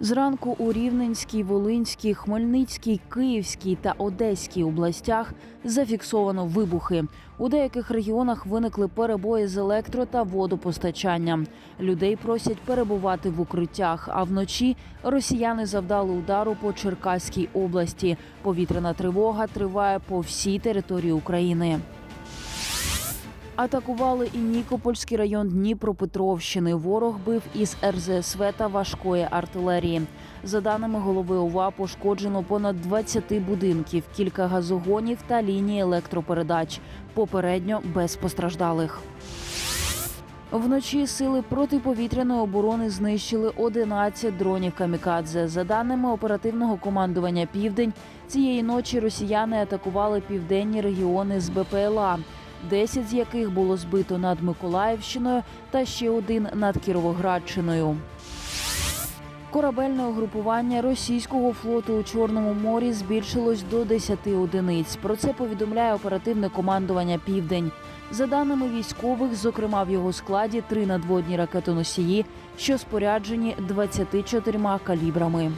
Зранку у Рівненській, Волинській, Хмельницькій, Київській та Одеській областях зафіксовано вибухи. У деяких регіонах виникли перебої з електро та водопостачанням. Людей просять перебувати в укриттях. А вночі росіяни завдали удару по Черкаській області. Повітряна тривога триває по всій території України. Атакували і Нікопольський район Дніпропетровщини. Ворог бив із РЗСВ та важкої артилерії. За даними голови ОВА, пошкоджено понад 20 будинків, кілька газогонів та лінії електропередач. Попередньо без постраждалих. Вночі сили протиповітряної оборони знищили 11 дронів камікадзе. За даними оперативного командування Південь, цієї ночі росіяни атакували південні регіони з БПЛА. 10 з яких було збито над Миколаївщиною та ще один над Кіровоградщиною. Корабельне угрупування російського флоту у Чорному морі збільшилось до 10 одиниць. Про це повідомляє оперативне командування Південь. За даними військових, зокрема в його складі три надводні ракетоносії, що споряджені 24 калібрами.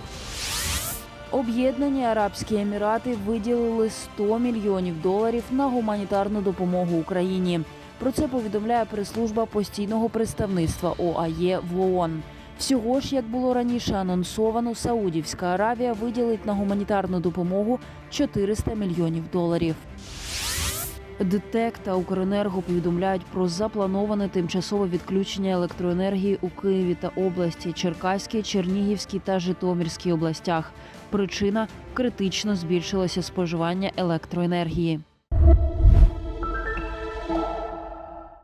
Об'єднані Арабські Емірати виділили 100 мільйонів доларів на гуманітарну допомогу Україні. Про це повідомляє прес-служба постійного представництва ОАЄ в ООН. Всього ж, як було раніше анонсовано, Саудівська Аравія виділить на гуманітарну допомогу 400 мільйонів доларів. ДТЕК та Укренерго повідомляють про заплановане тимчасове відключення електроенергії у Києві та області, Черкаській, Чернігівській та Житомирській областях. Причина критично збільшилося споживання електроенергії.